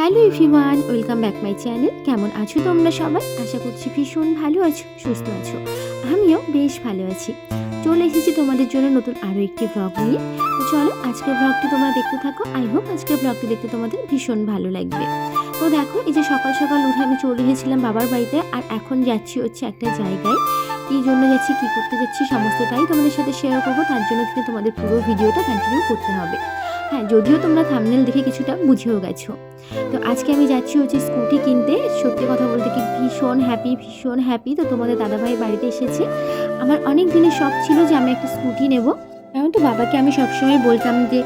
Hello everyone, welcome back my channel. কেমন আছো তোমরা সবাই? আশা করছি ভীষণ ভালো আছো, সুস্থ আছো। আমিও বেশ ভালো আছি। চলে এসেছি তোমাদের জন্য নতুন আরও একটি ব্লগ নিয়ে। তো চলো আজকের ব্লগটি তোমরা দেখতে থাকো। আই হোপ আজকের ব্লগটি দেখতে তোমাদের ভীষণ ভালো লাগবে। তো দেখো, এই যে সকাল সকাল উঠে আমি চলে গেছিলাম বাবার বাড়িতে, আর এখন যাচ্ছি হচ্ছে একটা জায়গায়। কী জন্য যাচ্ছি, কী করতে যাচ্ছি, সমস্তটাই তোমাদের সাথে শেয়ার করব। তার জন্য কিন্তু তোমাদের পুরো ভিডিওটা কন্টিনিউ করতে হবে। হ্যাঁ যদিও তোমরা থামনেল দেখে কিছুটা বুঝেও গেছো। তো আজকে আমি যাচ্ছি হচ্ছে স্কুটি কিনতে। সত্যি কথা বলতে কি ভীষণ হ্যাপি ভীষণ হ্যাপি তো তোমাদের দাদাভাই বাড়িতে এসেছে। আমার অনেক দিনের শখ ছিল যে আমি একটা স্কুটি নেব। কারণ তো বাবাকে আমি সবসময় বলতাম যে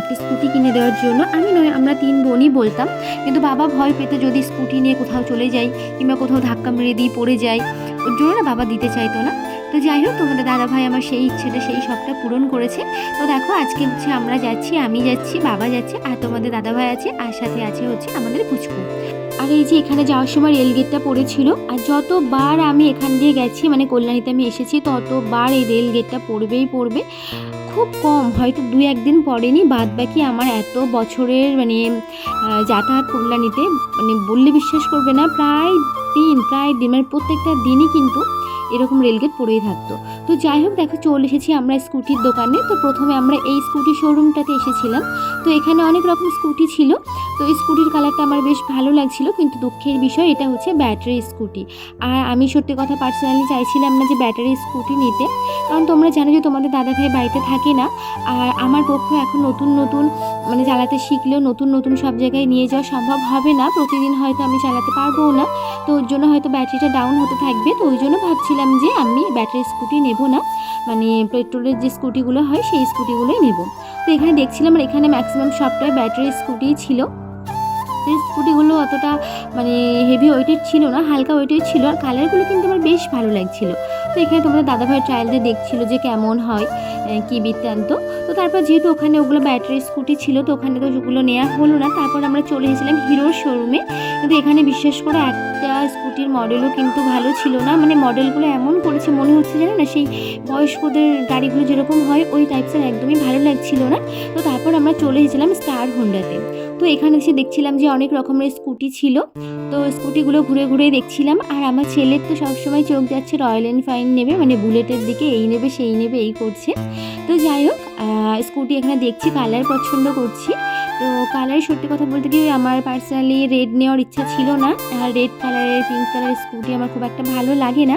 একটা স্কুটি কিনে দেওয়ার জন্য। আমি নয়, আমরা তিন বোনই বলতাম। কিন্তু বাবা ভয় পেত যদি স্কুটি নিয়ে কোথাও চলে যাই কিংবা কোথাও ধাক্কা মেরে দিয়ে পড়ে যাই, ওর জন্য না বাবা দিতে চাইতো না। তো যাই হোক, তোমাদের দাদা ভাই আমার সেই ইচ্ছেটা, সেই শখটা পূরণ করেছে। তো দেখো, আজকে হচ্ছে আমরা যাচ্ছি, আমি যাচ্ছি, বাবা যাচ্ছে, আর তোমাদের দাদা ভাই আছে, আর সাথে আছে হচ্ছে আমাদের পুচকু। আর এই যে এখানে যাওয়ার সময় রেল গেটটা পড়েছিল, আর যতবার আমি এখান দিয়ে গেছি মানে কল্যাণীতে আমি এসেছি, ততবার এই রেল গেটটা পড়বেই পড়বে। খুব কম, হয়তো দু একদিন পড়েনি বাদ বাকি আমার এত বছরের মানে যাতায়াত কল্যাণীতে মানে বললে বিশ্বাস করবে না, প্রায় দিন প্রায় দিন মানে প্রত্যেকটা দিনই কিন্তু এরকম রেলগেট পড়েই থাকতো। তো যাই হোক দেখো, চলে এসেছি আমরা স্কুটির দোকানে। তো প্রথমে আমরা এই স্কুটি শোরুমটাতে এসেছিলাম। তো এখানে অনেক রকম স্কুটি ছিল। তো এই স্কুটির কালারটা আমার বেশ ভালো লাগছিল, কিন্তু দুঃখের বিষয় এটা হচ্ছে ব্যাটারি স্কুটি আর আমি সত্যি কথা পার্সোনালি চাইছিলাম না যে ব্যাটারি স্কুটি নিতে। কারণ তোমরা জানো যে তোমাদের দাদা ভাই বাড়িতে থাকে না। আর আমার পক্ষে এখন নতুন নতুন মানে চালাতে শিখলেও নতুন নতুন সব জায়গায় নিয়ে যাওয়া সম্ভব হবে না। প্রতিদিন হয়তো আমি চালাতে পারব না। তো ওর জন্য হয়তো ব্যাটারিটা ডাউন হতে থাকবে। তো ওই জন্য ভাবছিলাম যে আমি ব্যাটারি স্কুটি নেব না মানে পেট্রোলের যে স্কুটিগুলো হয় সেই স্কুটিগুলোই নেব। তো এখানে দেখছিলাম আর এখানে ম্যাক্সিমাম সবটাই ব্যাটারি স্কুটি ছিল। সেই স্কুটিগুলো অতটা মানে হেভি ওয়েটের ছিল না, হালকা ওয়েটের ছিল। আর কালারগুলো কিন্তু আমার বেশ ভালো লাগছিল। তো এখানে তোমাদের দাদাভাই ট্রায়াল দিয়ে দেখছিল যে কেমন হয় কি বৃত্তান্ত। তো তারপর যেহেতু ওখানে ওগুলো ব্যাটারি স্কুটি ছিল, তো ওখানে তো ওগুলো নেওয়া হলো না, তারপর আমরা চলে এসেছিলাম হিরোর শোরুমে কিন্তু এখানে বিশেষ করে একটা স্কুটির মডেলও কিন্তু ভালো ছিল না। মানে মডেলগুলো এমন করেছে, মনে হচ্ছে জানো না সেই বয়স্কদের গাড়িগুলো যেরকম হয়, ওই টাইপসের একদমই ভালো লাগছিল না। তো তারপর আমরা চলে এসেছিলাম স্টার হোন্ডাতে তো এখানে এসে দেখছিলাম যে অনেক রকমের স্কুটি ছিল। তো স্কুটিগুলো ঘুরে ঘুরে দেখছিলাম। আর আমার ছেলের তো সবসময় চোখ যাচ্ছে রয়্যাল এনফাইন নেবে মানে বুলেটের দিকে এই নেবে, সেই নেবে, এই করছে। তো যাই হোক স্কুটি এখানে দেখছি কালার পছন্দ করছি। তো কালারের সত্যি কথা বলতে কি আমার পার্সোনালি রেড নেওয়ার ইচ্ছা ছিল না। আর রেড কালারের পিঙ্ক কালারের স্কুটি আমার খুব একটা ভালো লাগে না।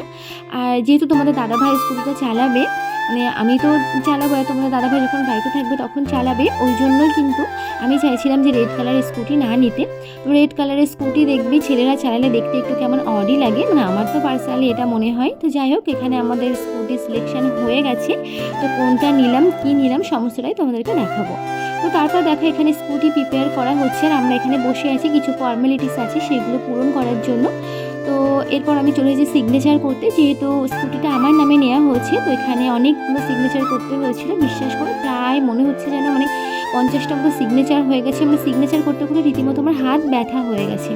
আর যেহেতু তোমাদের দাদাভাই স্কুটিটা চালাবে মানে আমি তো চালাবো আর তোমাদের দাদাভাই যখন বাড়িতে থাকবে তখন চালাবে, ওই জন্যই কিন্তু আমি চাইছিলাম যে রেড কালারের স্কুটি না নিতে। তো রেড কালারের স্কুটি দেখবি, ছেলেরা চালালে দেখতে একটু কেমন অডই লাগে। মানে আমার তো পার্সোনালি এটা মনে হয়। তো যাই হোক, এখানে আমাদের স্কুটি সিলেকশন হয়ে গেছে। তো কোনটা নিলাম, কি নিলাম, সমস্তটাই তোমাদেরকে দেখাবো। তো তারপর দেখো, এখানে স্কুটি প্রিপেয়ার করা হচ্ছে আর আমরা এখানে বসে আছি, কিছু ফর্মালিটিস আছে সেগুলো পূরণ করার জন্য। তো এরপর আমি চলে এসেছি সিগনেচার করতে, যেহেতু স্কুটিটা আমার নামে নেওয়া হয়েছে, তো এখানে অনেকগুলো সিগনেচার করতে হয়েছিল, বিশ্বাস করে, প্রায় মনে হচ্ছে যেন মানে পঞ্চাশটা মতো সিগনেচার হয়ে গেছে। মানে সিগনেচার করতে করতে রীতিমতো আমার হাত ব্যথা হয়ে গেছে।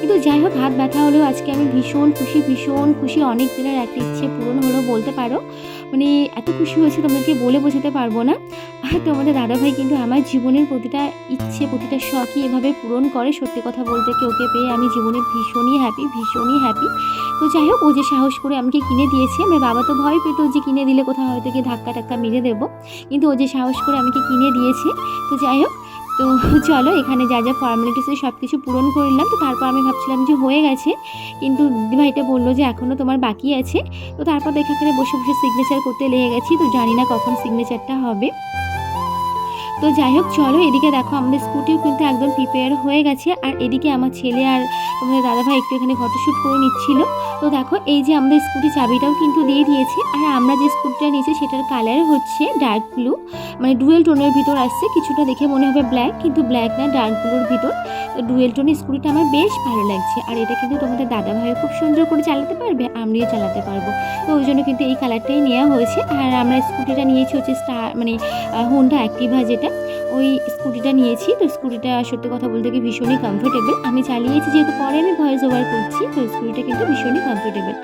কিন্তু যাই হোক, হাত ব্যথা হলেও আজকে আমি ভীষণ খুশি ভীষণ খুশি, অনেক দিনের একটা ইচ্ছে পূরণ হলো বলতে পারো। মানে এত খুশি হয়েছে তোমাদেরকে বলে বোঝাতে পারব না। আর তোমাদের দাদাভাই কিন্তু আমার জীবনের প্রতিটা ইচ্ছে, প্রতিটা শখই এভাবে পূরণ করে। সত্যি কথা বলতে কি ওকে পেয়ে আমি জীবনে ভীষণই হ্যাপি ভীষণই হ্যাপি তো যাই হোক, ও যে সাহস করে আমাকে কিনে দিয়েছে, আমার বাবা তো ভয় পেত যে কিনে দিলে কোথাও হয়তো গিয়ে ধাক্কা টাক্কা মেরে দেবো। কিন্তু ও যে সাহস করে আমাকে কিনে দিয়েছে, তো যাই হোক, তো চলো এখানে যা যা ফর্মালিটিস সব কিছু পূরণ করলাম তো তারপর আমি ভাবছিলাম যে হয়ে গেছে, কিন্তু দিদিভাইটা বলল যে এখনও তোমার বাকি আছে। তো তারপর দেখা এখানে বসে বসে সিগনেচার করতে লেগে গেছি, তো জানি না কখন সিগনেচারটা হবে। তো যাই হোক, চলো এদিকে দেখো, আমাদের স্কুটিও কিন্তু একদম প্রিপেয়ার হয়ে গেছে। আর এদিকে আমার ছেলে আর তোমাদের দাদাভাই একটু এখানে ফটোশ্যুট করে নিচ্ছিল। তো দেখো, এই যে আমাদের স্কুটি চাবিটাও কিন্তু দিয়ে দিয়েছে। আর আমরা যে স্কুটিটা নিয়েছি, সেটার কালার হচ্ছে ডার্ক ব্লু মানে ডুয়েল টোনের ভিতর আসছে, কিছুটা দেখে মনে হবে ব্ল্যাক কিন্তু ব্ল্যাক না ডার্ক ব্লুর ভিতর। তো ডুয়েল টোনের স্কুটিটা আমার বেশ ভালো লাগছে। আর এটা কিন্তু তোমাদের দাদা ভাইও খুব সুন্দর করে চালাতে পারবে, আমিও চালাতে পারব। তো ওই জন্য কিন্তু এই কালারটাই নেওয়া হয়েছে। আর আমরা স্কুটিটা নিয়েছি হচ্ছে স্টার মানে হোন্ডা অ্যাক্টিভা যেটা। ওই স্কুটিটা নিয়েছি। তো স্কুটিটা সত্যি কথা বলতে গিয়ে ভীষণই কমফোর্টেবল আমি চালিয়েছি যেহেতু পরে আমি ভয়েস ওভার করছি, তো স্কুটিটা কিন্তু ভীষণই কমফোর্টেবল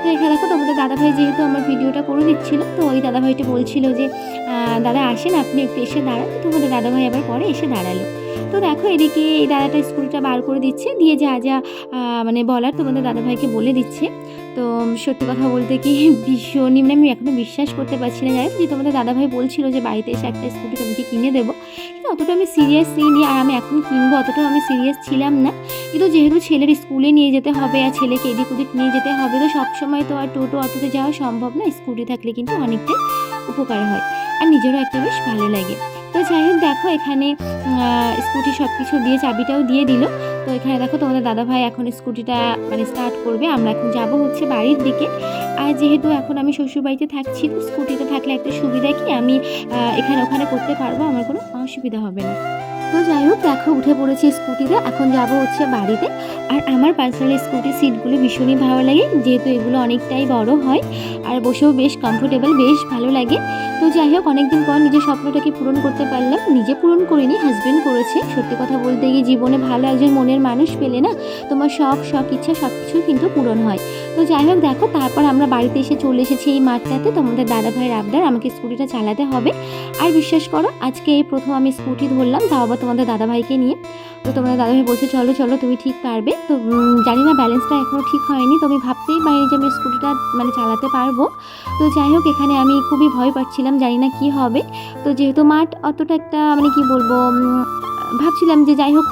তো এখানে দেখো তোমাদের দাদাভাই যেহেতু আমার ভিডিওটা করে দিচ্ছিল, তো ওই দাদাভাইটা বলছিল যে দাদা আসেন, আপনি একটু এসে দাঁড়ান। তোমাদের দাদাভাই আবার পরে এসে দাঁড়াল। তো দেখো, এদিকে এই দাদাটা স্কুটিটা বার করে দিচ্ছে। দিয়ে যা যা মানে বলার তোমাদের দাদাভাইকে বলে দিচ্ছে। তো সত্যি কথা বলতে কি, ভীষণই মানে আমি এখনও বিশ্বাস করতে পারছি না। যাই যে তোমাদের দাদাভাই বলছিল যে বাড়িতে এসে একটা স্কুটি তোমাকে কিনে দেবো। কিন্তু অতটা আমি সিরিয়াস নিইনি আর আমি এখন কিনবো, অতটাও আমি সিরিয়াস ছিলাম না। কিন্তু যেহেতু ছেলের স্কুলে নিয়ে যেতে হবে, আর ছেলেকে এদিক ওদিক নিয়ে যেতে হবে, তো সবসময় তো আর টোটো অটোতে যাওয়া সম্ভব না। স্কুটি থাকলে কিন্তু অনেকটাই উপকার হয়, আর নিজেরও একটা বেশ ভালো লাগে। তো যাই হোক, দেখো এখানে স্কুটি সব কিছু দিয়ে চাবিটাও দিয়ে দিল। তো এখানে দেখো তোমাদের দাদা ভাই এখন স্কুটিটা মানে স্টার্ট করবে। আমরা এখন যাব হচ্ছে বাড়ির দিকে। আর যেহেতু এখন আমি শ্বশুরবাড়িতে থাকছি, তো স্কুটিতে থাকলে একটা সুবিধা কি? আমি এখানে ওখানে করতে পারব, আমার কোনো অসুবিধা হবে না। তো যাই দেখো উঠে পড়েছি স্কুটিতে, এখন যাব হচ্ছে বাড়িতে। আর আমার পার্সোনাল স্কুটির সিটগুলো ভীষণই ভালো লাগে, যেহেতু এগুলো অনেকটাই বড় হয়, আর বসেও বেশ কমফোর্টেবল বেশ ভালো লাগে। তো যাই হোক, অনেকদিন পর নিজের স্বপ্নটাকে পূরণ করতে পারলাম, নিজে পূরণ করিনি হাজবেন্ড করেছে। সত্যি কথা বলতে গিয়ে জীবনে ভালো একজন মনের মানুষ পেলে না, তোমার শখ শখ, ইচ্ছা সব কিছু কিন্তু পূরণ হয়। তো যাই হোক, দেখো, তারপর আমরা বাড়িতে এসে চলে এসেছি এই মাঠটাতে, তোমাদের দাদা ভাইয়ের আবদার আমাকে স্কুটিটা চালাতে হবে। আর বিশ্বাস করো, আজকে এই প্রথম আমি স্কুটি ধরলাম, তাও আবার তোমাদের দাদাভাইকে নিয়ে। তো তোমরা দাদাভাই বলছে, চলো চলো, তুমি ঠিক পারবে। তো জানি না ব্যালেন্সটা এখনও ঠিক হয়নি, তো আমি ভাবতেই পারিনি যে আমি স্কুটিটা মানে চালাতে পারব। তো যাই হোক, এখানে আমি খুবই ভয় পাচ্ছিলাম, জানি না কি হবে। তো যেহেতু মাঠ অতটা একটা মানে কি বলব ভাবছিলাম যে যাই হোক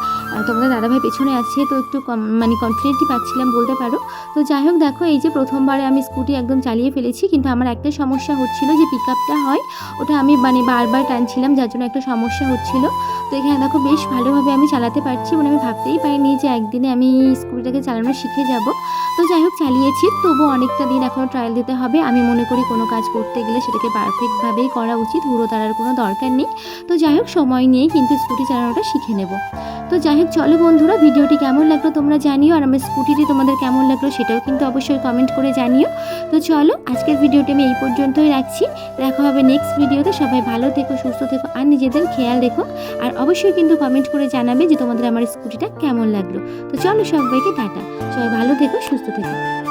তোমাদের দাদাভাই পেছনে আছে, তো একটু কম মানে কনফিডেন্টই পাচ্ছিলাম বলতে পারো। তো যাই হোক, দেখো, এই যে প্রথমবারে আমি স্কুটি একদম চালিয়ে ফেলেছি, কিন্তু আমার একটা সমস্যা হচ্ছিল যে পিক আপটা হয়, ওটা আমি মানে বারবার টানছিলাম, যার জন্য একটা সমস্যা হচ্ছিল। তো এখানে দেখো, বেশ ভালোভাবে আমি চালাতে পারছি মানে আমি ভাবতেই পারিনি যে একদিনে আমি স্কুটিটাকে চালানো শিখে যাব। তো যাই হোক, চালিয়েছি তবু অনেকটা দিন এখনও ট্রায়াল দিতে হবে। আমি মনে করি কোনো কাজ করতে গেলে সেটাকে পারফেক্টভাবেই করা উচিত, হুড়ো তাড়ার কোনো দরকার নেই। তো যাই হোক, সময় নিয়েই কিন্তু স্কুটি চালানোটা শিখে নেব। তো যাই হোক, চলো বন্ধুরা, ভিডিওটি কেমন লাগল তোমরা জানিও, আর আমার স্কুটিটি তোমাদের কেমন লাগল সেটাও কিন্তু অবশ্যই কমেন্ট করে জানিও। তো চলো, আজকের ভিডিওটি আমি এই পর্যন্তই রাখছি। দেখা হবে নেক্সট ভিডিওতে। সবাই ভালো থেকো, সুস্থ থেকো, আর নিজেদের খেয়াল রেখো। আর অবশ্যই কিন্তু কমেন্ট করে জানাবে যে তোমাদের আমার স্কুটিটা কেমন লাগল। তো চলো সবাইকে টাটা। সবাই ভালো থেকো, সুস্থ থেকো।